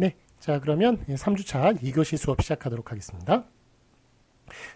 네, 자 그러면 3주차 2교시 수업 시작하도록 하겠습니다.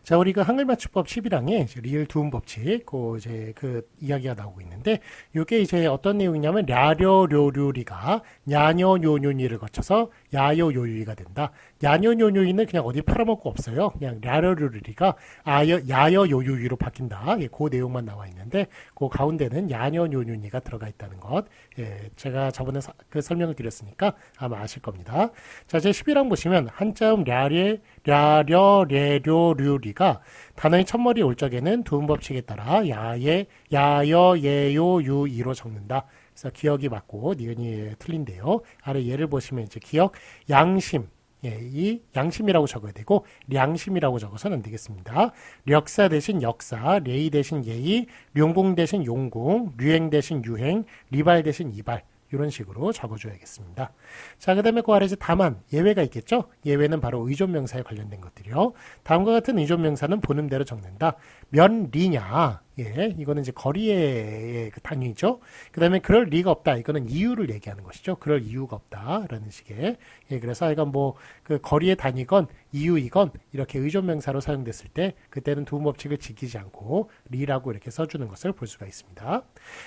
자, 우리 그 한글 맞춤법 11항에 리을 두음 법칙, 그 이제 그 이야기가 나오고 있는데, 이게 이제 어떤 내용이냐면, 랴려료류리가 야녀뇨뇨니를 거쳐서 야여요유이가 된다. 야녀뇨뇨이는 그냥 어디 팔아먹고 없어요. 그냥 랴려료류리가 아여, 야여 요유이로 바뀐다. 예, 그 내용만 나와 있는데, 그 가운데는 야녀뇨뇨니가 들어가 있다는 것. 예, 제가 저번에 사, 그 설명을 드렸으니까 아마 아실 겁니다. 자, 제 11항 보시면, 한자음 랴레, 랴려, 례료, 류리가 단어의 첫머리 올 적에는 두음 법칙에 따라 야예, 야여, 예요, 유, 이로 적는다. 그래서 기억이 맞고 니은이 틀린데요. 아래 예를 보시면 이제 기억, 양심, 예, 이 양심이라고 적어야 되고 량심이라고 적어서는 안 되겠습니다. 력사 대신 역사, 레이 대신 예의, 룡공 대신 용공, 류행 대신 유행, 리발 대신 이발. 이런 식으로 적어줘야겠습니다. 자, 그 다음에 그 아래 이제 다만 예외가 있겠죠? 예외는 바로 의존명사에 관련된 것들이요. 다음과 같은 의존명사는 보는 대로 적는다. 면 리냐? 예, 이거는 이제 거리의 그 단위죠. 그 다음에 그럴 리가 없다. 이거는 이유를 얘기하는 것이죠. 그럴 이유가 없다 라는 식의. 예, 그래서 이건 뭐그 거리의 단위건 이유이건 이렇게 의존명사로 사용됐을 때 그때는 두음 법칙을 지키지 않고 리라고 이렇게 써주는 것을 볼 수가 있습니다.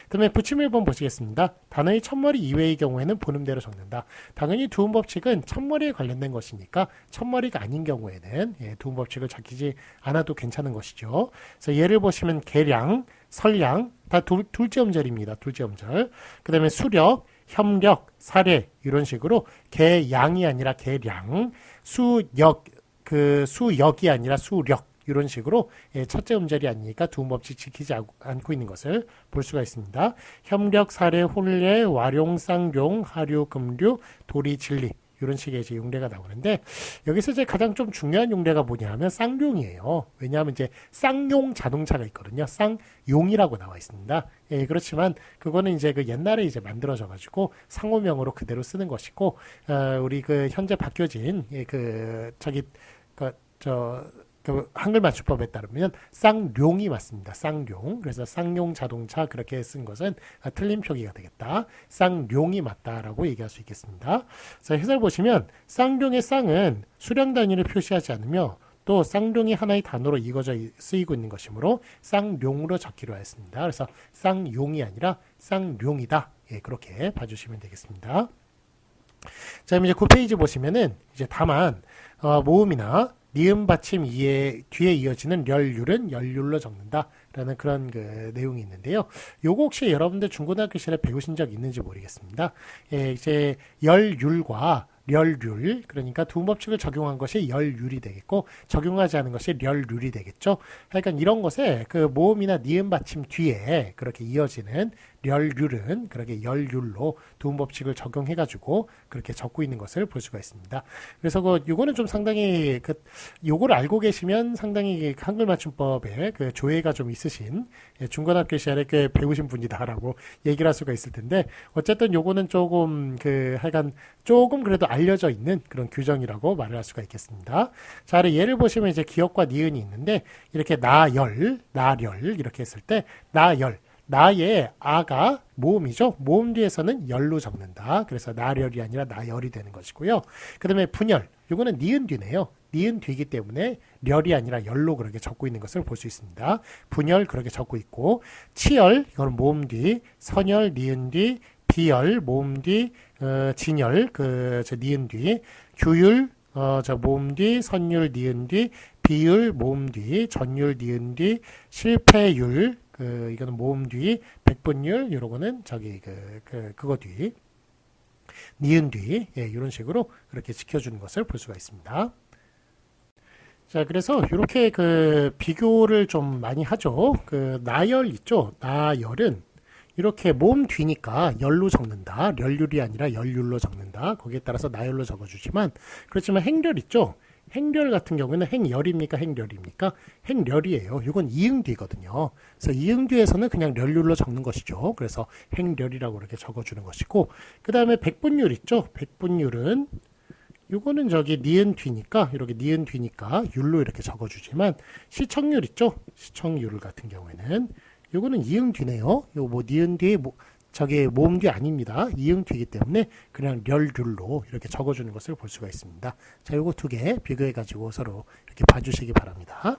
그 다음에 부침 1번 보시겠습니다. 단어의 첫머리 이외의 경우에는 보음대로 적는다. 당연히 두음 법칙은 첫머리에 관련된 것이니까 첫머리가 아닌 경우에는 예, 두음 법칙을 지키지 않아도 괜찮은 것이죠. 그래서 예를 보시면 계량, 설량 다 둘, 둘째 음절입니다. 둘째 음절. 그 다음에 수력, 협력, 사례 이런 식으로 계양이 아니라 계량, 수역 그 수역이 아니라 수력 이런 식으로 예, 첫째 음절이 아니니까 두음 법칙 지키지 않고 있는 것을 볼 수가 있습니다. 협력, 사례, 혼례, 와룡, 쌍용, 하류, 금류, 도리, 진리 이런 식의 이제 용례가 나오는데 여기서 이제 가장 좀 중요한 용례가 뭐냐면 쌍용이에요. 왜냐하면 이제 쌍용 자동차가 있거든요. 쌍용이라고 나와 있습니다. 예, 그렇지만 그거는 이제 그 옛날에 이제 만들어져 가지고 상호명으로 그대로 쓰는 것이고 어, 우리 그 현재 바뀌어진 예, 그 저기 그저 그 한글 맞춤법에 따르면 쌍룡이 맞습니다. 쌍룡. 그래서 쌍용 자동차 그렇게 쓴 것은 틀린 표기가 되겠다. 쌍룡이 맞다라고 얘기할 수 있겠습니다. 자, 해설 보시면 쌍룡의 쌍은 수량 단위를 표시하지 않으며 또 쌍룡이 하나의 단어로 이거져 쓰이고 있는 것이므로 쌍룡으로 적기로 하였습니다. 그래서 쌍용이 아니라 쌍룡이다. 예, 그렇게 봐주시면 되겠습니다. 자, 이제 9페이지 보시면은 이제 다만 어, 모음이나 니은 받침 이에 뒤에 이어지는 열율은 열율로 적는다 라는 그런 그 내용이 있는데요. 요거 혹시 여러분들 중고등학교 시절에 배우신 적 있는지 모르겠습니다. 예, 이제 열율과 렬률 그러니까 두 법칙을 적용한 것이 열률이 되겠고 적용하지 않은 것이 렬률이 되겠죠. 그러니까 이런 것에 그 모음이나 니은 받침 뒤에 그렇게 이어지는 열률은 그렇게 열률로 두음 법칙을 적용해 가지고 그렇게 적고 있는 것을 볼 수가 있습니다. 그래서 그 요거는 좀 상당히 그 요거를 알고 계시면 상당히 한글 맞춤법에 그 조예가 좀 있으신 예, 중고등학교 시절에 꽤 배우신 분이다라고 얘기를 할 수가 있을 텐데 어쨌든 요거는 조금 그 하여간 조금 그래도 알려져 있는 그런 규정이라고 말을 할 수가 있겠습니다. 자, 예를 보시면 이제 기억과 니은이 있는데 이렇게 나열, 나열 이렇게 했을 때 나열 나의 아가 모음이죠. 모음 뒤에서는 열로 적는다. 그래서 나열이 아니라 나열이 되는 것이고요. 그 다음에 분열. 이거는 니은 뒤네요. 니은 뒤이기 때문에 렬이 아니라 열로 그렇게 적고 있는 것을 볼 수 있습니다. 분열 그렇게 적고 있고 치열 이거는 모음 뒤, 선열 니은 뒤, 비열 모음 뒤, 어, 진열 그저 니은 뒤, 규율 어, 저 모음 뒤, 선율 니은 뒤, 비율 모음 뒤, 전율 니은 뒤, 실패율 그 이거는 모음 뒤, 백분율 요러거는 저기 그, 그 그거 뒤 니은 뒤 예, 이런 식으로 그렇게 지켜주는 것을 볼 수가 있습니다. 자, 그래서 이렇게 그 비교를 좀 많이 하죠. 그 나열 있죠. 나열은 이렇게 몸 뒤니까 열로 적는다. 열률이 아니라 열률로 적는다. 거기에 따라서 나열로 적어주지만 그렇지만 행렬 있죠. 행렬 같은 경우에는 행열입니까? 행렬입니까? 행렬이에요. 이건 이응뒤거든요. 그래서 이응뒤에서는 그냥 렬률로 적는 것이죠. 그래서 행렬이라고 이렇게 적어주는 것이고 그 다음에 백분율 있죠. 백분율은 이거는 저기 니은 뒤니까 이렇게 니은 뒤니까 율로 이렇게 적어주지만 시청률 있죠. 시청률 같은 경우에는 이거는 이응 뒤네요. 요뭐 니은 뒤에 뭐 저게 모음뒤 아닙니다. 이응뒤이기 때문에 그냥 렬률로 이렇게 적어주는 것을 볼 수가 있습니다. 자, 요거 두 개 비교해가지고 서로 이렇게 봐주시기 바랍니다.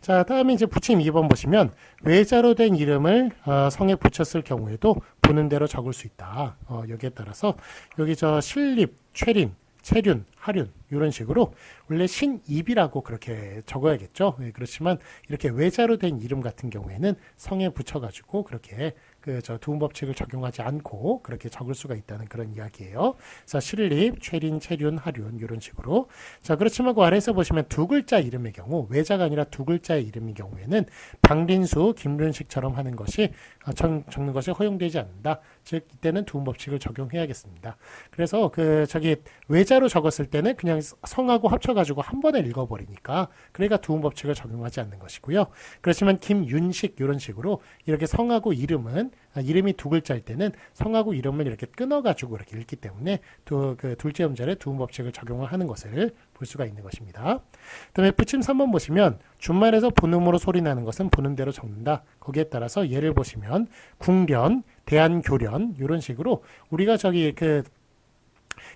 자, 다음에 이제 부침 2번 보시면 외자로 된 이름을 어, 성에 붙였을 경우에도 보는 대로 적을 수 있다. 어, 여기에 따라서 여기 저 신립, 최린, 체륜, 하륜 이런 식으로 원래 신입이라고 그렇게 적어야겠죠. 네, 그렇지만 이렇게 외자로 된 이름 같은 경우에는 성에 붙여가지고 그렇게 그 저 두음 법칙을 적용하지 않고 그렇게 적을 수가 있다는 그런 이야기예요. 그래서 신립, 최린, 체륜, 하륜 이런 식으로 자 그렇지만 그 아래에서 보시면 두 글자 이름의 경우 외자가 아니라 두 글자의 이름의 경우에는 방린수, 김륜식처럼 하는 것이 어, 적, 적는 것이 허용되지 않는다. 즉 이때는 두음 법칙을 적용해야겠습니다. 그래서 그 저기 외자로 적었을 때는 그냥 성하고 합쳐가지고 한 번에 읽어버리니까 그러니까 두음 법칙을 적용하지 않는 것이고요. 그렇지만 김윤식 이런 식으로 이렇게 성하고 이름은 아, 이름이 두 글자일 때는 성하고 이름을 이렇게 끊어가지고 이렇게 읽기 때문에 두, 그 둘째 음절에 두음 법칙을 적용을 하는 것을 볼 수가 있는 것입니다. 그다음에 붙임 3번 보시면 준말에서 본음으로 소리 나는 것은 보는 대로 적는다. 거기에 따라서 예를 보시면 궁련, 대한교련 이런 식으로 우리가 저기 그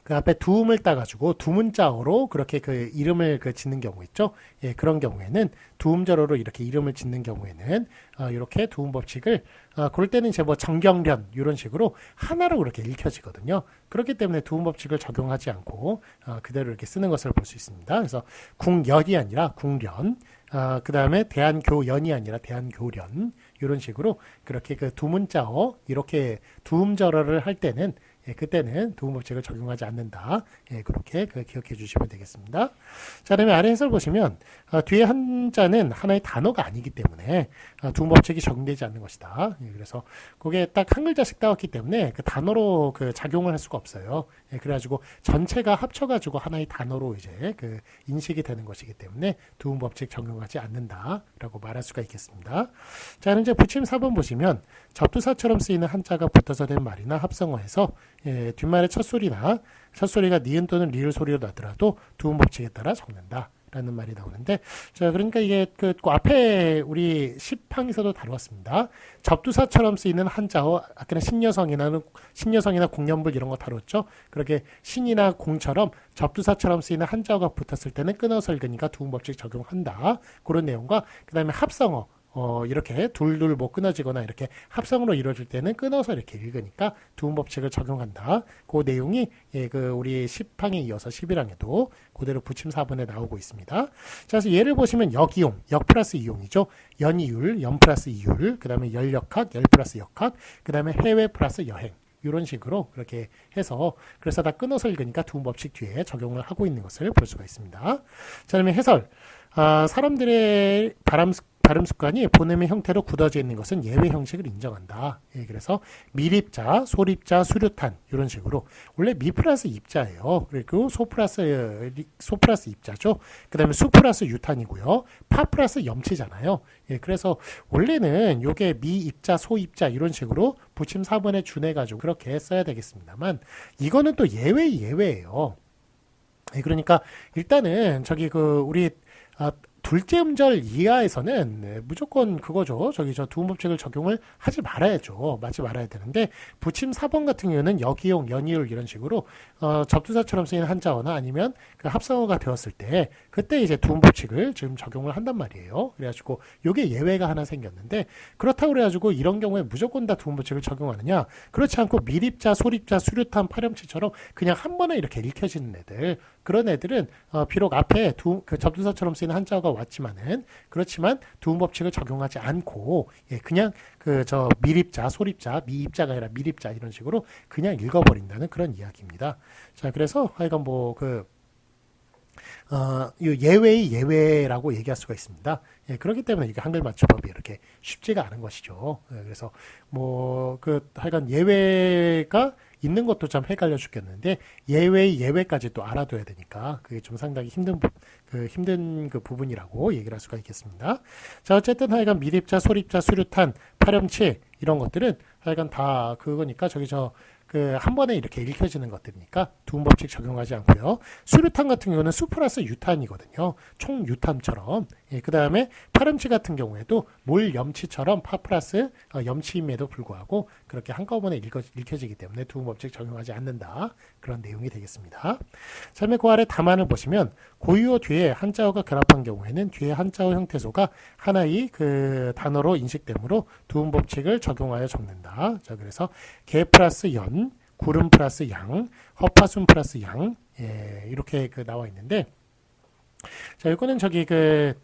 그 앞에 두음을 따가지고 두 문자어로 그렇게 그 이름을 그 짓는 경우 있죠. 예, 그런 경우에는 두음절어로 이렇게 이름을 짓는 경우에는 어, 이렇게 두음 법칙을 어, 그럴 때는 이제 뭐 정경련 이런 식으로 하나로 그렇게 읽혀지거든요. 그렇기 때문에 두음 법칙을 적용하지 않고 어, 그대로 이렇게 쓰는 것을 볼 수 있습니다. 그래서 궁연이 아니라 궁련, 어, 그 다음에 대한교연이 아니라 대한교련 이런 식으로 그렇게 그 두 문자어 이렇게 두 음절어를 할 때는 예, 그때는 도움법칙을 적용하지 않는다. 예, 그렇게 그 기억해 주시면 되겠습니다. 자, 그다음에 아래 해설 보시면 어, 뒤에 한자는 하나의 단어가 아니기 때문에 어, 도움법칙이 적용되지 않는 것이다. 예, 그래서 그게 딱 한 글자씩 따왔기 때문에 그 단어로 그 작용을 할 수가 없어요. 예, 그래가지고 전체가 합쳐가지고 하나의 단어로 이제 그 인식이 되는 것이기 때문에 도움법칙 적용하지 않는다라고 말할 수가 있겠습니다. 자, 이제 부침 4번 보시면 접두사처럼 쓰이는 한자가 붙어서 된 말이나 합성어에서 예, 뒷말의 첫 소리나 첫 소리가 니은 또는 리을 소리로 나더라도 두 음 법칙에 따라 적는다. 라는 말이 나오는데 자 그러니까 이게 그, 그 앞에 우리 십항에서도 다루었습니다. 접두사처럼 쓰이는 한자어 아까는 신여성이나 신여성이나 공연불 이런 거 다뤘죠. 그렇게 신이나 공처럼 접두사처럼 쓰이는 한자어가 붙었을 때는 끊어서 읽으니까 두음 법칙 적용한다. 그런 내용과 그다음에 합성어 어, 이렇게 둘둘 뭐 끊어지거나 이렇게 합성으로 이루어질 때는 끊어서 이렇게 읽으니까 두음 법칙을 적용한다. 그 내용이 예, 그 우리 10항에 이어서 11항에도 그대로 부침 4번에 나오고 있습니다. 자, 그래서 예를 보시면 역이용, 역 플러스 이용이죠. 연이율, 연 플러스 이율, 그 다음에 열역학, 열 플러스 역학, 그 다음에 해외 플러스 여행. 이런 식으로 그렇게 해서 그래서 다 끊어서 읽으니까 두음 법칙 뒤에 적용을 하고 있는 것을 볼 수가 있습니다. 자, 그다음에 해설. 아, 사람들의 바람 발음 습관이 본음의 형태로 굳어져 있는 것은 예외 형식을 인정한다. 예, 그래서 미립자, 소립자, 수류탄 이런 식으로 원래 미 플러스 입자예요. 그리고 소 플러스 소 플러스 입자죠. 그다음에 수 플러스 유탄이고요. 파 플러스 염치잖아요. 예, 그래서 원래는 요게 미 입자, 소 입자 이런 식으로 부침 4번에 준해 가지고 그렇게 써야 되겠습니다만 이거는 또 예외 예외예요. 예, 그러니까 일단은 저기 그 우리 아, 둘째 음절 이하에서는 네, 무조건 그거죠. 저기 저 두음 법칙을 적용을 하지 말아야죠. 맞지 말아야 되는데 부침 4번 같은 경우는 여기용, 연이율 이런 식으로 어, 접두사처럼 쓰이는 한자어나 아니면 그 합성어가 되었을 때 그때 이제 두음 법칙을 지금 적용을 한단 말이에요. 그래가지고 요게 예외가 하나 생겼는데 그렇다고 그래가지고 이런 경우에 무조건 다 두음 법칙을 적용하느냐? 그렇지 않고 미립자, 소립자, 수류탄, 파렴치처럼 그냥 한 번에 이렇게 읽혀지는 애들 그런 애들은 어, 비록 앞에 두, 그 접두사처럼 쓰이는 한자어가 왔지만은 그렇지만 두음 법칙을 적용하지 않고 예, 그냥 그저 미립자, 소립자, 미입자가 아니라 미립자 이런 식으로 그냥 읽어버린다는 그런 이야기입니다. 자, 그래서 하여간 뭐그 어, 예외의 예외라고 얘기할 수가 있습니다. 예, 그렇기 때문에 이게 한글 맞춤법이 이렇게 쉽지가 않은 것이죠. 예, 그래서 뭐 그 하여간 예외가 있는 것도 참 헷갈려 죽겠는데 예외의 예외까지 또 알아둬야 되니까 그게 좀 상당히 힘든 부, 그 힘든 그 부분이라고 얘기를 할 수가 있겠습니다. 자 어쨌든 하여간 미립자, 소립자, 수류탄, 파렴치 이런 것들은 하여간 다 그거니까 저기 저 그한 번에 이렇게 읽혀지는 것들이니까 두음 법칙 적용하지 않고요. 수류탄 같은 경우는 수 플러스 유탄이거든요. 총 유탄처럼. 예, 그 다음에 파렴치 같은 경우에도 몰 염치처럼 파 플러스 어, 염치임에도 불구하고 그렇게 한꺼번에 읽어, 읽혀지기 때문에 두음 법칙 적용하지 않는다. 그런 내용이 되겠습니다. 자면 그 아래 답안을 보시면 고유어 뒤에 한자어가 결합한 경우에는 뒤에 한자어 형태소가 하나의 그 단어로 인식되므로 두음 법칙을 적용하여 적는다. 자, 그래서 개 플러스 연, 구름 플러스 양, 허파순 플러스 양, 예, 이렇게 그 나와 있는데, 자, 이거는 저기 그,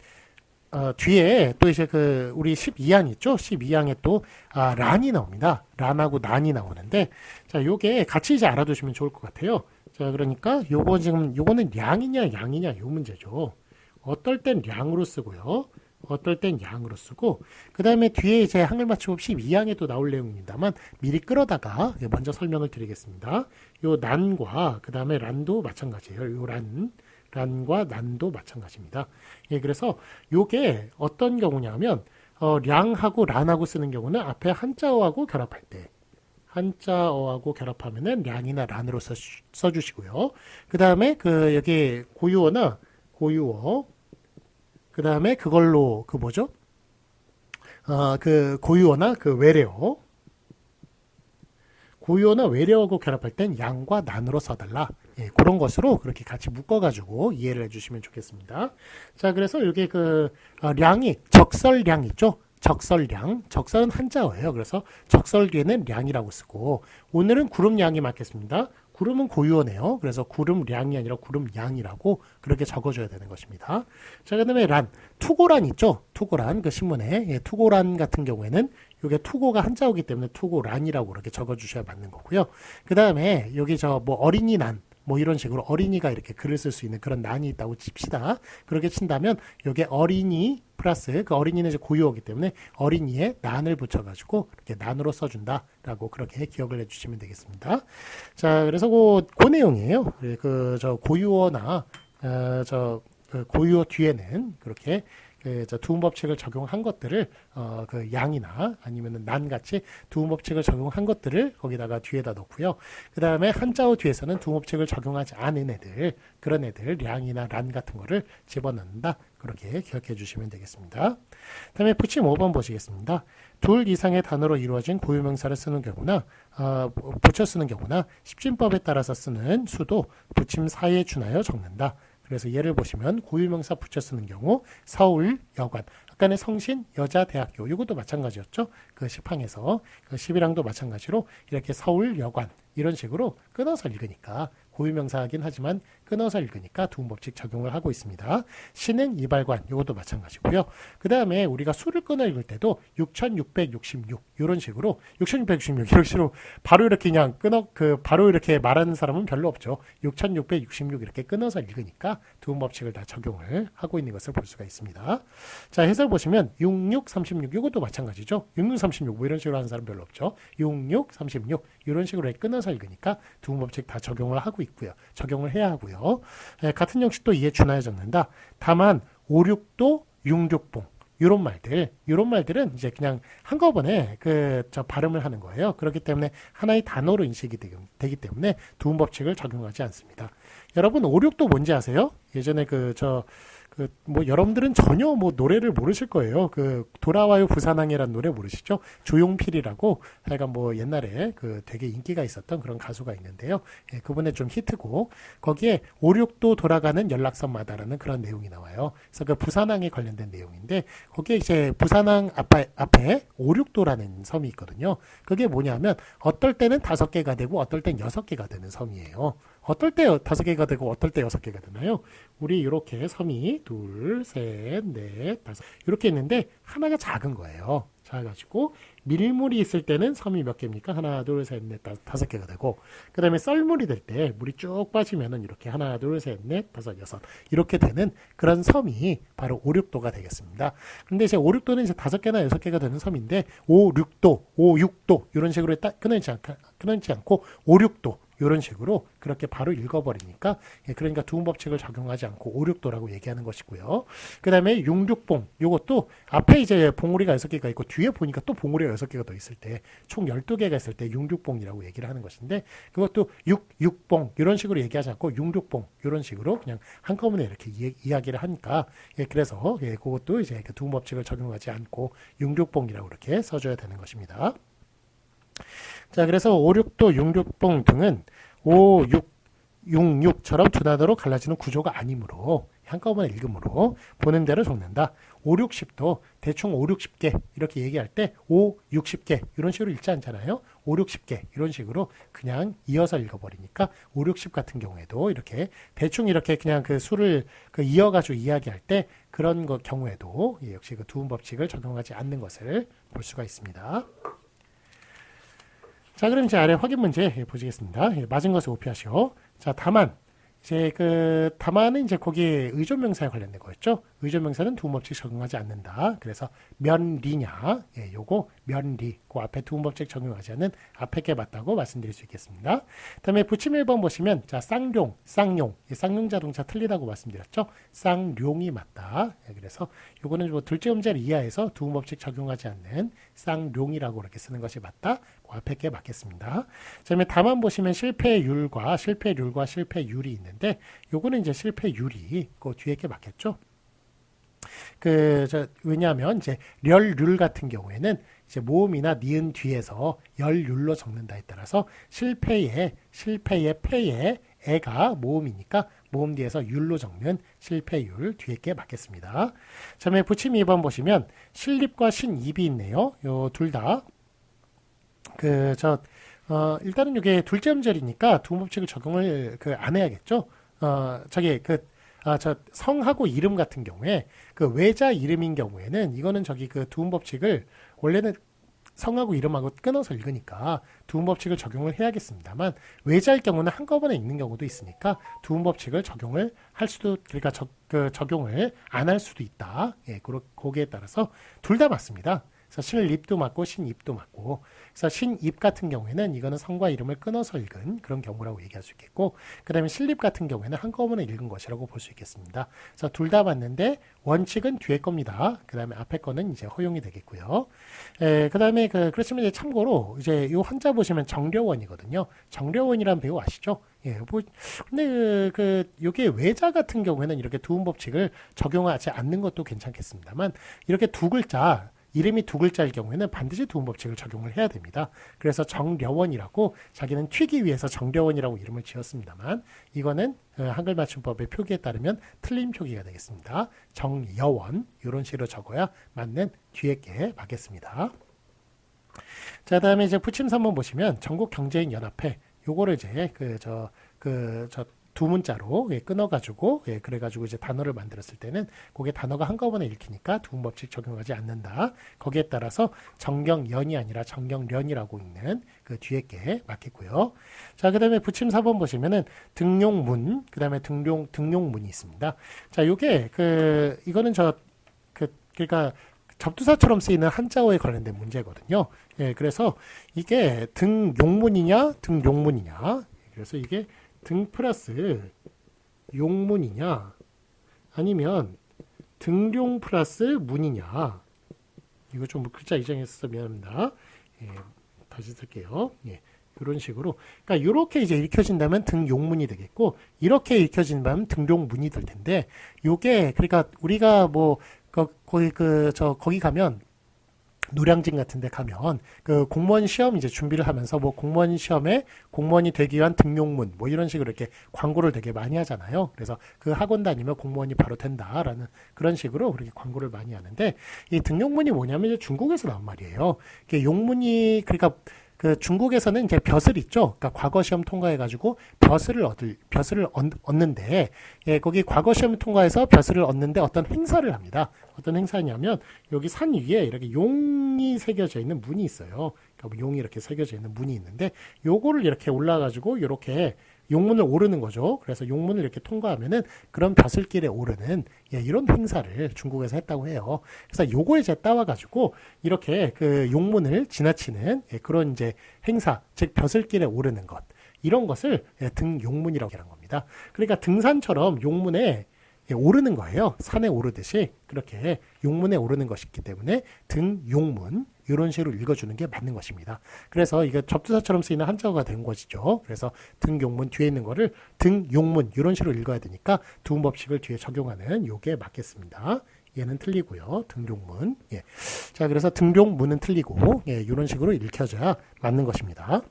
어, 뒤에 또 이제 그 우리 12항 있죠? 12항에 또 아, 란이 나옵니다. 란하고 난이 나오는데 자, 요게 같이 이제 알아두시면 좋을 것 같아요. 자, 그러니까 요거 지금 요거는 량이냐 양이냐 요 문제죠. 어떨 땐 량으로 쓰고요. 어떨 땐 양으로 쓰고 그 다음에 뒤에 이제 한글 맞춤법 12항에도 나올 내용입니다만 미리 끌어다가 먼저 설명을 드리겠습니다. 요 난과 그 다음에 란도 마찬가지예요. 요 란. 란과 난도 마찬가지입니다. 예, 그래서 요게 어떤 경우냐면 어, 량하고 란하고 쓰는 경우는 앞에 한자어하고 결합할 때 한자어하고 결합하면은 량이나 란으로 써, 써주시고요. 그 다음에 그 여기 고유어나 고유어 그 다음에 그걸로 그 뭐죠? 어, 그 고유어나 그 외래어 고유어나 외래어하고 결합할 땐 양과 난으로 써달라. 예, 그런 것으로 그렇게 같이 묶어가지고 이해를 해주시면 좋겠습니다. 자, 그래서 여기 그 어, 량이 적설량 있죠? 적설량, 적설은 한자어예요. 그래서 적설 뒤에는 량이라고 쓰고 오늘은 구름량이 맞겠습니다. 구름은 고유어네요. 그래서 구름량이 아니라 구름양이라고 그렇게 적어줘야 되는 것입니다. 자, 그 다음에 란, 투고란 있죠? 투고란, 그 신문에. 예, 투고란 같은 경우에는 이게 투고가 한자어기 때문에 투고란이라고 그렇게 적어주셔야 맞는 거고요. 그 다음에 여기 저 뭐 어린이 난, 뭐 이런 식으로 어린이가 이렇게 글을 쓸 수 있는 그런 난이 있다고 칩시다. 그렇게 친다면 이게 어린이 플러스 그 어린이는 이제 고유어기 때문에 어린이에 난을 붙여가지고 이렇게 난으로 써준다라고 그렇게 기억을 해주시면 되겠습니다. 자, 그래서 그, 그 내용이에요. 그 저 고유어나 어, 저그 고유어 뒤에는 그렇게 그 두음 법칙을 적용한 것들을 어, 그 양이나 아니면은 난 같이 두음 법칙을 적용한 것들을 거기다가 뒤에다 놓고요. 그 다음에 한자어 뒤에서는 두음 법칙을 적용하지 않은 애들 그런 애들 량이나 란 같은 거를 집어넣는다. 그렇게 기억해 주시면 되겠습니다. 다음에 붙임 5번 보시겠습니다. 둘 이상의 단어로 이루어진 고유명사를 쓰는 경우나 어, 붙여 쓰는 경우나 십진법에 따라서 쓰는 수도 붙임 사이에 준하여 적는다. 그래서 예를 보시면 고유명사 붙여 쓰는 경우 서울 여관 아까는 성신 여자대학교 이것도 마찬가지였죠. 그 10항에서 그 11항도 마찬가지로 이렇게 서울 여관 이런 식으로 끊어서 읽으니까 고유명사하긴 하지만 끊어서 읽으니까 두음 법칙 적용을 하고 있습니다. 신은 이발관 이것도 마찬가지고요. 그 다음에 우리가 수를 끊어 읽을 때도 6666 이런 식으로 6666 이런 식으로 바로 이렇게 그냥 끊어 그 바로 이렇게 말하는 사람은 별로 없죠. 6666 이렇게 끊어서 읽으니까 두음 법칙을 다 적용을 하고 있는 것을 볼 수가 있습니다. 자 해설 보시면 6636 이것도 마찬가지죠. 6636 뭐 이런 식으로 하는 사람 별로 없죠. 6636 이런 식으로 끊어서 읽으니까 두음 법칙 다 적용을 하고 있고요. 적용을 해야 하고요. 예, 같은 형식도 이해 준하여 적는다. 다만 5, 6도 6, 6봉 이런 말들, 이런 말들은 이제 그냥 한꺼번에 그 저 발음을 하는 거예요. 그렇기 때문에 하나의 단어로 인식이 되기 때문에 두음 법칙을 적용하지 않습니다. 여러분 5, 6도 뭔지 아세요? 예전에 그저 그 뭐 여러분들은 전혀 뭐 노래를 모르실 거예요. 그 돌아와요 부산항이라는 노래 모르시죠? 조용필이라고 하여간 뭐 옛날에 그 되게 인기가 있었던 그런 가수가 있는데요. 예, 그분의 좀 히트곡 거기에 5, 6도 돌아가는 연락선마다라는 그런 내용이 나와요. 그래서 그 부산항에 관련된 내용인데 거기에 이제 부산항 앞에, 앞에 5, 6도라는 섬이 있거든요. 그게 뭐냐면 어떨 때는 다섯 개가 되고 어떨 땐 여섯 개가 되는 섬이에요. 어떨 때 다섯 개가 되고 어떨 때 여섯 개가 되나요? 우리 이렇게 섬이 둘, 셋, 넷, 다섯 이렇게 있는데 하나가 작은 거예요. 작아가지고 밀물이 있을 때는 섬이 몇 개입니까? 하나, 둘, 셋, 넷, 다섯 개가 되고 그 다음에 썰물이 될 때 물이 쭉 빠지면은 이렇게 하나, 둘, 셋, 넷, 다섯, 여섯 이렇게 되는 그런 섬이 바로 5, 6도가 되겠습니다. 근데 이제 5, 6도는 이제 다섯 개나 여섯 개가 되는 섬인데 5, 6도, 5, 6도 이런 식으로 딱 끊어지지, 않고 5, 6도 이런 식으로 그렇게 바로 읽어버리니까 예, 그러니까 두음 법칙을 적용하지 않고 5, 6도라고 얘기하는 것이고요. 그 다음에 6, 6봉 요것도 앞에 이제 봉우리가 6개가 있고 뒤에 보니까 또 봉우리가 6개가 더 있을 때 총 12개가 있을 때 6, 6봉이라고 얘기를 하는 것인데 그것도 6, 6봉 이런 식으로 얘기하지 않고 6, 6봉 이런 식으로 그냥 한꺼번에 이렇게 이, 야기를 하니까 예, 그래서 예, 그것도 이제 그 두음 법칙을 적용하지 않고 6, 6봉이라고 이렇게 써줘야 되는 것입니다. 자, 그래서 5, 6도 6, 6봉 등은 5, 6, 6, 6처럼 두 단어로 갈라지는 구조가 아니므로 한꺼번에 읽음으로 보는 대로 적는다. 5, 60도 대충 5, 60개 이렇게 얘기할 때 5, 60개 이런 식으로 읽지 않잖아요. 5, 60개 이런 식으로 그냥 이어서 읽어버리니까 5, 60 같은 경우에도 이렇게 대충 이렇게 그냥 그 수를 그 이어가지고 이야기할 때 그런 거 경우에도 역시 그 두음 법칙을 적용하지 않는 것을 볼 수가 있습니다. 자, 그럼 이제 아래 확인 문제 보시겠습니다. 예, 맞은 것을 오피하시오. 자, 다만 이제 그 다만은 이제 거기에 의존명사에 관련된 거였죠. 의존명사는 두음법칙 적용하지 않는다. 그래서 면리냐, 예, 요거 면리, 그 앞에 두음법칙 적용하지 않는 앞에 게 맞다고 말씀드릴 수 있겠습니다. 그다음에 부침 1번 보시면 자 쌍용, 쌍용, 예, 쌍용 자동차 틀리다고 말씀드렸죠. 쌍용이 맞다. 예, 그래서 요거는 뭐 둘째 음절 이하에서 두음법칙 적용하지 않는 쌍용이라고 이렇게 쓰는 것이 맞다. 그 앞에 게 맞겠습니다. 그다음에 다만 보시면 실패율과 실패율과 실패율이 있는데 요거는 이제 실패율이 그 뒤에 게 맞겠죠. 그, 저, 왜냐하면 이제 렬률 같은 경우에는 이제 모음이나 니은 뒤에서 열률로 적는다에 따라서 실패의, 실패의 패의 애가 모음이니까 모음 뒤에서 율로 적는 실패율 뒤에 게 맞겠습니다. 다음에 부침 2번 보시면 실립과 신입이 있네요. 요 둘 다. 그, 저, 어, 일단은 이게 둘째 음절이니까 두음 법칙을 적용을 그 안 해야겠죠. 어, 저기 그 아, 저 성하고 이름 같은 경우에 그 외자 이름인 경우에는 이거는 저기 그 두음 법칙을 원래는 성하고 이름하고 끊어서 읽으니까 두음 법칙을 적용을 해야겠습니다만 외자일 경우는 한꺼번에 읽는 경우도 있으니까 두음 법칙을 적용을 할 수도 그러니까 저, 그 적용을 안 할 수도 있다. 예, 그러, 거기에 따라서 둘 다 맞습니다. 그래서 신립도 맞고 신입도 맞고 그래서 신입 같은 경우에는 이거는 성과 이름을 끊어서 읽은 그런 경우라고 얘기할 수 있겠고 그 다음에 신립 같은 경우에는 한꺼번에 읽은 것이라고 볼 수 있겠습니다. 그래서 둘다 맞는데 원칙은 뒤에 겁니다. 그 다음에 앞에 거는 이제 허용이 되겠고요. 그 다음에 그, 그렇지만 이제 참고로 이제 이 한자 보시면 정려원이거든요. 정려원이란 배우 아시죠? 예, 뭐, 근데 그, 그, 요게 외자 같은 경우에는 이렇게 두음 법칙을 적용하지 않는 것도 괜찮겠습니다만, 이렇게 두 글자, 이름이 두 글자일 경우에는 반드시 두음 법칙을 적용을 해야 됩니다. 그래서 정려원이라고 자기는 튀기 위해서 정려원이라고 이름을 지었습니다만 이거는 어, 한글 맞춤법의 표기에 따르면 틀린 표기가 되겠습니다. 정여원 이런 식으로 적어야 맞는 뒤에 게 맞겠습니다. 자, 다음에 이제 부침 3번 보시면 전국 경제인 연합회 요거를 이제 그 저 그저 두 문자로 예, 끊어가지고 예, 그래가지고 이제 단어를 만들었을 때는 그게 단어가 한꺼번에 읽히니까 두음 법칙 적용하지 않는다. 거기에 따라서 정경연이 아니라 정경련이라고 있는 그 뒤에 게 맞겠고요. 자, 그 다음에 부침 4번 보시면은 등용문, 그 다음에 등용 등용문이 있습니다. 자, 요게 그 이거는 저 그 그러니까 접두사처럼 쓰이는 한자어에 관련된 문제거든요. 예, 그래서 이게 등용문이냐 등용문이냐. 그래서 이게 등 플러스 용문이냐 아니면 등용 플러스 문이냐 이거 좀 글자 이정했어 미안합니다. 예, 다시 쓸게요. 예, 이런 식으로 그러니까 이렇게 이제 읽혀진다면 등용문이 되겠고 이렇게 읽혀진다면 등용문이 될 텐데 요게 그러니까 우리가 뭐 거, 거기 그저 거기 가면 노량진 같은 데 가면 그 공무원 시험 이제 준비를 하면서 뭐 공무원 시험에 공무원이 되기 위한 등용문 뭐 이런 식으로 이렇게 광고를 되게 많이 하잖아요. 그래서 그 학원 다니면 공무원이 바로 된다라는 그런 식으로 그렇게 광고를 많이 하는데 이 등용문이 뭐냐면 중국에서 나온 말이에요. 이게 용문이 그러니까 그 중국에서는 이제 벼슬 있죠. 그러니까 과거 시험 통과해가지고 벼슬을 얻을 벼슬을 얻 는데 예, 거기 과거 시험 통과해서 벼슬을 얻는데 어떤 행사를 합니다. 어떤 행사냐면 여기 산 위에 이렇게 용이 새겨져 있는 문이 있어요. 그러니까 뭐 용이 이렇게 새겨져 있는 문이 있는데 요거를 이렇게 올라가지고 이렇게 용문을 오르는 거죠. 그래서 용문을 이렇게 통과하면은 그런 벼슬길에 오르는 예, 이런 행사를 중국에서 했다고 해요. 그래서 요걸 이제 따와가지고 이렇게 그 용문을 지나치는 예, 그런 이제 행사, 즉 벼슬길에 오르는 것. 이런 것을 예, 등용문이라고 하는 겁니다. 그러니까 등산처럼 용문에 예, 오르는 거예요. 산에 오르듯이 그렇게 용문에 오르는 것이 있기 때문에 등용문 이런 식으로 읽어주는 게 맞는 것입니다. 그래서 이게 접두사처럼 쓰이는 한자어가 된 것이죠. 그래서 등용문 뒤에 있는 거를 등용문 이런 식으로 읽어야 되니까 두음 법칙을 뒤에 적용하는 요게 맞겠습니다. 얘는 틀리고요. 등용문. 예. 자, 그래서 등용문은 틀리고 예, 이런 식으로 읽혀져야 맞는 것입니다.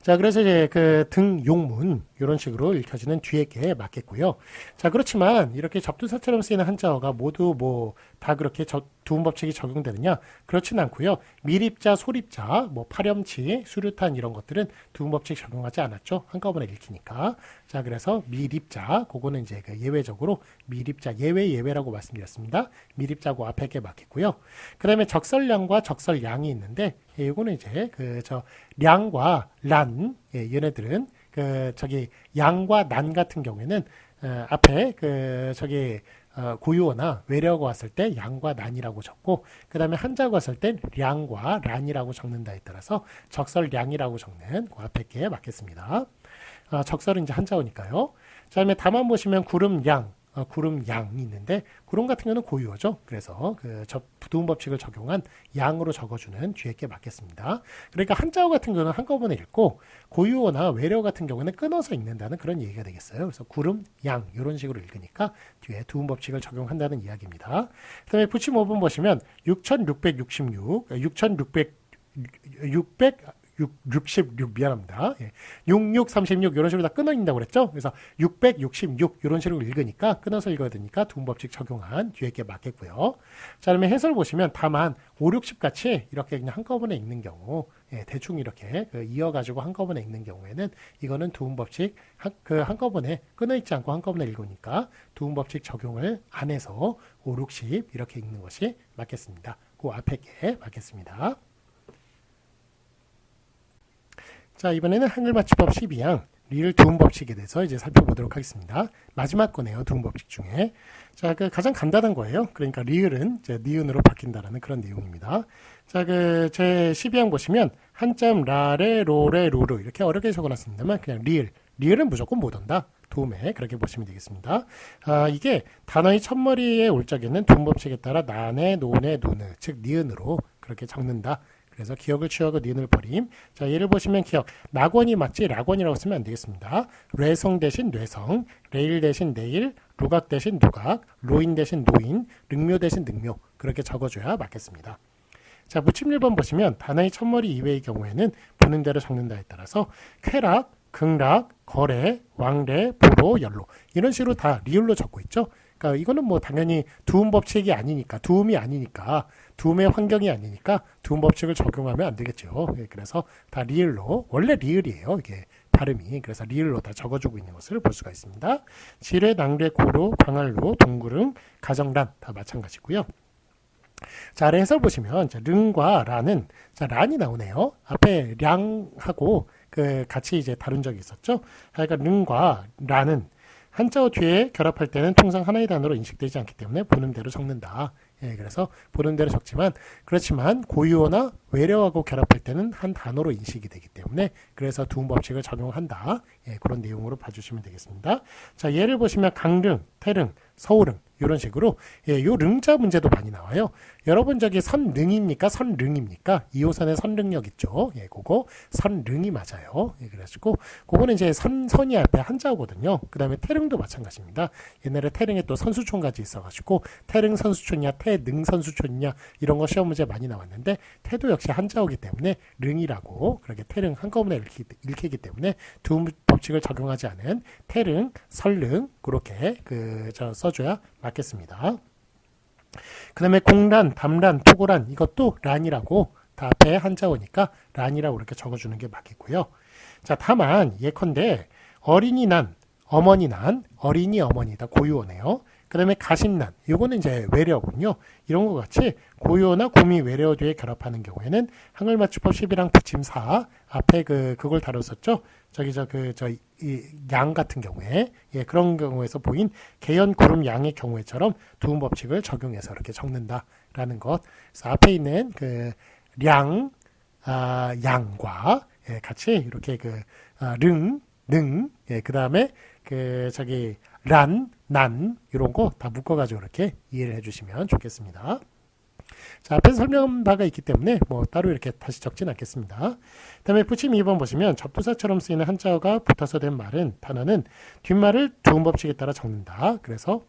자, 그래서 이제 그 등용문 이런 식으로 읽혀지는 뒤에 게 맞겠고요. 자, 그렇지만 이렇게 접두사처럼 쓰이는 한자어가 모두 뭐 다 그렇게 저, 두음 법칙이 적용되느냐? 그렇진 않고요. 미립자, 소립자, 뭐 파렴치, 수류탄 이런 것들은 두음 법칙 적용하지 않았죠. 한꺼번에 읽히니까. 자, 그래서 미립자, 그거는 이제 그 예외적으로 미립자, 예외 예외라고 말씀드렸습니다. 미립자고 앞에 게 맞겠고요. 그다음에 적설량과 적설량이 있는데 예, 이거는 이제 그 저 량과 란 예, 얘네들은 그 저기 양과 난 같은 경우에는 어, 앞에 그 저기 어, 고유어나 외래어가 왔을 때 양과 난이라고 적고 그 다음에 한자가 왔을 때 량과 란이라고 적는다에 따라서 적설량이라고 적는 그 앞에 게 맞겠습니다. 어, 적설은 이제 한자어니까요. 그 다음에 다만 보시면 구름 양 어, 구름 양이 있는데 구름 같은 경우는 고유어죠. 그래서 그 부두음 법칙을 적용한 양으로 적어주는 뒤에 게 맞겠습니다. 그러니까 한자어 같은 경우는 한꺼번에 읽고 고유어나 외래어 같은 경우는 끊어서 읽는다는 그런 얘기가 되겠어요. 그래서 구름 양 이런 식으로 읽으니까 뒤에 두음 법칙을 적용한다는 이야기입니다. 그 다음에 붙임 5분 보시면 6,666, 6,600 600 6, 66 미안합니다. 예. 66, 36 이런 식으로 다 끊어 읽는다고 그랬죠? 그래서 666 이런 식으로 읽으니까 끊어서 읽어야 되니까 두음법칙 적용한 뒤에 게 맞겠고요. 자, 그러면 해설 보시면 다만 5, 60 같이 이렇게 그냥 한꺼번에 읽는 경우 예, 대충 이렇게 그 이어가지고 한꺼번에 읽는 경우에는 이거는 두음법칙 한, 그 한꺼번에 끊어 있지 않고 한꺼번에 읽으니까 두음법칙 적용을 안 해서 5, 60 이렇게 읽는 것이 맞겠습니다. 그 앞에 게 맞겠습니다. 자, 이번에는 한글 맞춤법 12양 리을 두음 법칙에 대해서 이제 살펴보도록 하겠습니다. 마지막 거네요. 두음 법칙 중에. 자, 그 가장 간단한 거예요. 그러니까 리을은 이제 니은으로 바뀐다라는 그런 내용입니다. 자, 그 제 12양 보시면 한점 라레 로레 루르 이렇게 어렵게 적어놨습니다만 그냥 리을 리을은 무조건 못 온다. 도움에 그렇게 보시면 되겠습니다. 아, 이게 단어의 첫머리에 올 적에는 두음 법칙에 따라 나네, 노네, 누느 즉 니은으로 그렇게 적는다. 그래서 기억을 취하고 니은을 버림. 자, 예를 보시면 기억. 낙원이 맞지 락원이라고 쓰면 안 되겠습니다. 뇌성 대신 뇌성, 레일 대신 내일, 루각 대신 누각, 로인 대신 노인, 능묘 대신 능묘. 그렇게 적어줘야 맞겠습니다. 자, 무침 1번 보시면 단어의 첫머리 이외의 경우에는 보는 대로 적는다에 따라서 쾌락, 극락, 거래, 왕래, 보로, 연로 이런 식으로 다 리을로 적고 있죠. 그러니까 이거는 뭐 당연히 두음 법칙이 아니니까 두음이 아니니까 두음의 환경이 아니니까 두음 법칙을 적용하면 안 되겠죠. 예, 그래서 다 리을로 원래 리을이에요. 이게 발음이 그래서 리을로 다 적어주고 있는 것을 볼 수가 있습니다. 지뢰, 낭래, 고로, 광활로, 동구릉, 가정란 다 마찬가지고요. 자, 아래 해설 보시면 자, 릉과 란은 자, 란이 나오네요. 앞에 량하고 그 같이 이제 다룬 적이 있었죠. 그러니까 릉과 란은 한자어 뒤에 결합할 때는 통상 하나의 단어로 인식되지 않기 때문에 보는 대로 적는다. 예, 그래서 보는 대로 적지만 그렇지만 고유어나 외래어하고 결합할 때는 한 단어로 인식이 되기 때문에 그래서 두음 법칙을 적용한다. 예, 그런 내용으로 봐주시면 되겠습니다. 자, 예를 보시면 강릉, 태릉, 서울릉 이런 식으로 예, 요 릉자 문제도 많이 나와요. 여러분 저기 선릉입니까? 선릉입니까? 2호선에 선릉역 있죠. 예, 그거 선릉이 맞아요. 예, 그래가지고 그거는 이제 선 선이 앞에 한자거든요. 그다음에 태릉도 마찬가지입니다. 옛날에 태릉에 또 선수촌까지 있어가지고 태릉 선수촌이냐 태능 선수촌이냐 이런 거 시험 문제 많이 나왔는데 태도 역시 한자어기 때문에 릉이라고 그렇게 태릉 한꺼번에 읽히, 읽히기 때문에 두 법칙을 적용하지 않은 태릉, 설릉 그렇게 그 저 써줘야 맞겠습니다. 그 다음에 공란, 담란, 토고란 이것도 란이라고 다 앞에 한자어니까 란이라고 이렇게 적어주는 게 맞겠고요. 자, 다만 예컨대 어린이 난, 어머니 난, 어린이 어머니다 고유어네요. 그 다음에 가심난, 이거는 이제 외래어군요. 이런 것 같이 구미 외래어 뒤에 결합하는 경우에는 한글 맞춤법 10이랑 붙임 4 앞에 그, 그걸 다뤘었죠. 저기 저 그저이양 같은 경우에 예 그런 경우에서 보인 개연 구름 양의 경우에처럼 두음 법칙을 적용해서 이렇게 적는다라는 것. 그래서 앞에 있는 그 량, 아, 양과 예, 같이 이렇게 그 아, 릉, 능, 예, 그 다음에 그 저기 란, 난 이런 거 다 묶어가지고 이렇게 이해를 해주시면 좋겠습니다. 자, 앞에서 설명한 바가 있기 때문에 뭐 따로 이렇게 다시 적진 않겠습니다. 다음에 붙임 2번 보시면 접두사처럼 쓰이는 한자어가 붙어서 된 말은 단어는 뒷말을 두음 법칙에 따라 적는다. 그래서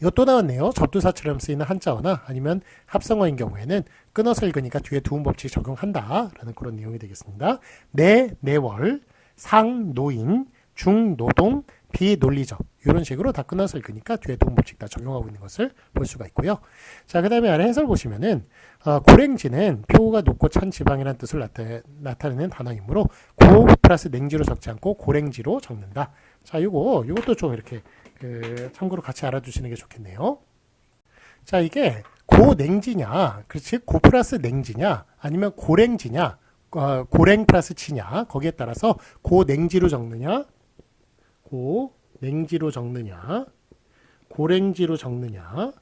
이것도 나왔네요. 접두사처럼 쓰이는 한자어나 아니면 합성어인 경우에는 끊어서 읽으니까 뒤에 두음 법칙 적용한다라는 그런 내용이 되겠습니다. 내, 내월, 상, 노인, 중, 노동, 비논리적 이런 식으로 다 끊어서 읽으니까 뒤에 두음 법칙 다 적용하고 있는 것을 볼 수가 있고요. 자, 그 다음에 아래 해설 보시면은 어, 고랭지는 표가 높고 찬 지방이라는 뜻을 나타, 내는 단어이므로 고 플러스 냉지로 적지 않고 고랭지로 적는다. 자, 이거 이것도 좀 이렇게 그 참고로 같이 알아두시는 게 좋겠네요. 자, 이게 고 냉지냐, 그렇지? 고 플러스 냉지냐, 아니면 고랭지냐, 어, 고랭 플러스 치냐, 거기에 따라서 고냉지로 적느냐, 고냉지로 적느냐, 고랭지로 적느냐,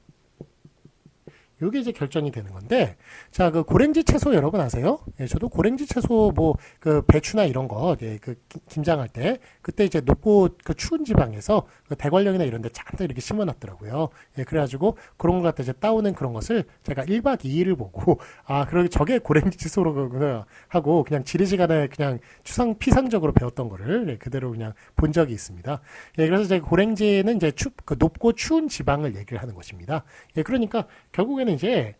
요게 이제 결정이 되는 건데, 자, 그 고랭지 채소 여러분 아세요? 예, 저도 고랭지 채소 뭐, 그 배추나 이런 거, 예, 그 김장할 때, 그때 이제 높고 그 추운 지방에서 그 대관령이나 이런 데 잔뜩 이렇게 심어 놨더라고요. 예, 그래가지고 그런 거 갖다 이제 따오는 그런 것을 제가 1박 2일을 보고, 아, 그러게 저게 고랭지 채소로구나 하고 그냥 지리지간에 그냥 추상, 피상적으로 배웠던 거를 예, 그대로 그냥 본 적이 있습니다. 예, 그래서 제가 고랭지는 이제 추, 그 높고 추운 지방을 얘기를 하는 것입니다. 예, 그러니까 결국에는 이제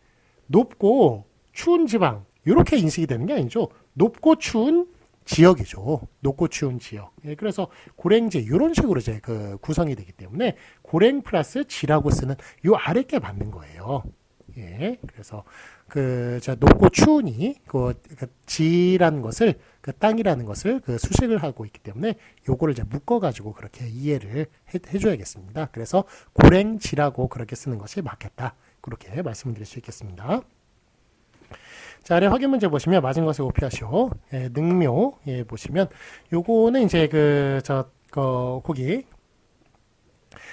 높고 추운 지방 이렇게 인식이 되는 게 아니죠. 높고 추운 지역이죠. 높고 추운 지역. 예, 그래서 고랭지 이런 식으로 이제 그 구성이 되기 때문에 고랭 플러스 지라고 쓰는 요 아래 게 맞는 거예요. 예, 그래서 그 자 높고 추우니 그, 그 지라는 것을 그 땅이라는 것을 그 수식을 하고 있기 때문에 요거를 이제 묶어 가지고 그렇게 이해를 해, 해줘야겠습니다. 그래서 고랭지라고 그렇게 쓰는 것이 맞겠다. 그렇게 말씀을 드릴 수 있겠습니다. 자, 아래 확인 문제 보시면 맞은 것을 오피하시오. 예, 능묘, 예, 보시면 요거는 이제 그, 저, 그, 거기,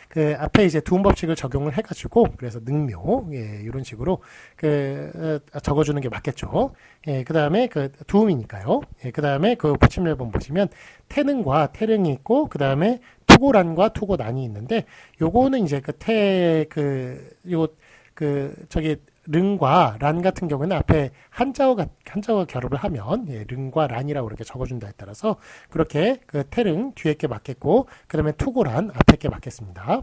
그 앞에 이제 두음 법칙을 적용을 해가지고 그래서 능묘 예, 이런 식으로 그 어, 적어주는 게 맞겠죠. 예, 그 다음에 그 두음이니까요. 예, 그 다음에 그 붙임열번 보시면 태능과 태릉이 있고 그 다음에 투고란과 투고난이 있는데 요거는 이제 그 태 그요 그 저기 른과 란 같은 경우는 앞에 한자어가 한자어 결합을 하면 예, 른과 란이라고 이렇게 적어준다에 따라서 그렇게 그 태릉 뒤에 게 맞겠고 그다음에 투고란 앞에 게 맞겠습니다.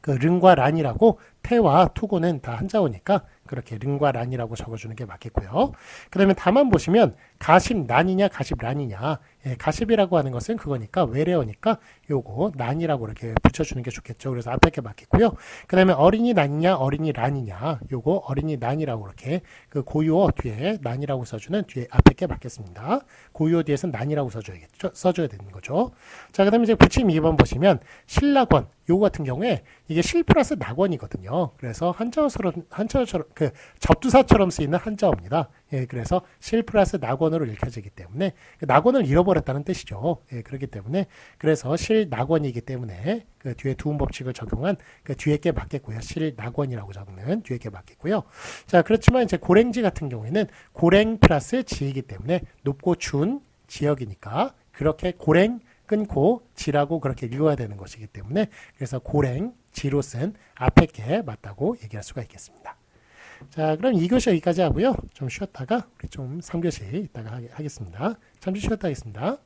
그 른과 란이라고 태와 투고는 다 한자어니까 그렇게 른과 란이라고 적어주는 게 맞겠고요. 그 다음에 다만 보시면 가십 난이냐 가십 란이냐 예, 가십이라고 하는 것은 그거니까 외래어니까 요거 난이라고 이렇게 붙여주는 게 좋겠죠. 그래서 앞에 게 맞겠고요. 그 다음에 어린이 난이냐 어린이 란이냐 요거 어린이 난이라고 이렇게 그 고유어 뒤에 난이라고 써주는 뒤에 앞에 게 맞겠습니다. 고유어 뒤에서 난이라고 써줘야겠죠. 써줘야 되는 거죠. 자, 그 다음에 이제 붙임 2번 보시면 신락원 요거 같은 경우에 이게 실 플러스 낙원이거든요. 그래서 한자어처럼 한자어처럼 그 접두사처럼 쓰이는 한자어입니다. 예, 그래서 실 플러스 낙원으로 읽혀지기 때문에 그 낙원을 잃어버렸다는 뜻이죠. 예, 그렇기 때문에 그래서 실 낙원이기 때문에 그 뒤에 두음 법칙을 적용한 그 뒤에 게 맞겠고요. 실 낙원이라고 적는 뒤에 게 맞겠고요. 자, 그렇지만 이제 고랭지 같은 경우에는 고랭 플러스 지이기 때문에 높고 추운 지역이니까 그렇게 고랭 끊고 지라고 그렇게 읽어야 되는 것이기 때문에 그래서 고랭 지로 쓴 앞에 게 맞다고 얘기할 수가 있겠습니다. 자, 그럼 2교시 여기까지 하고요. 좀 쉬었다가 우리 좀 3교시 이따가 하겠습니다. 잠시 쉬었다 하겠습니다.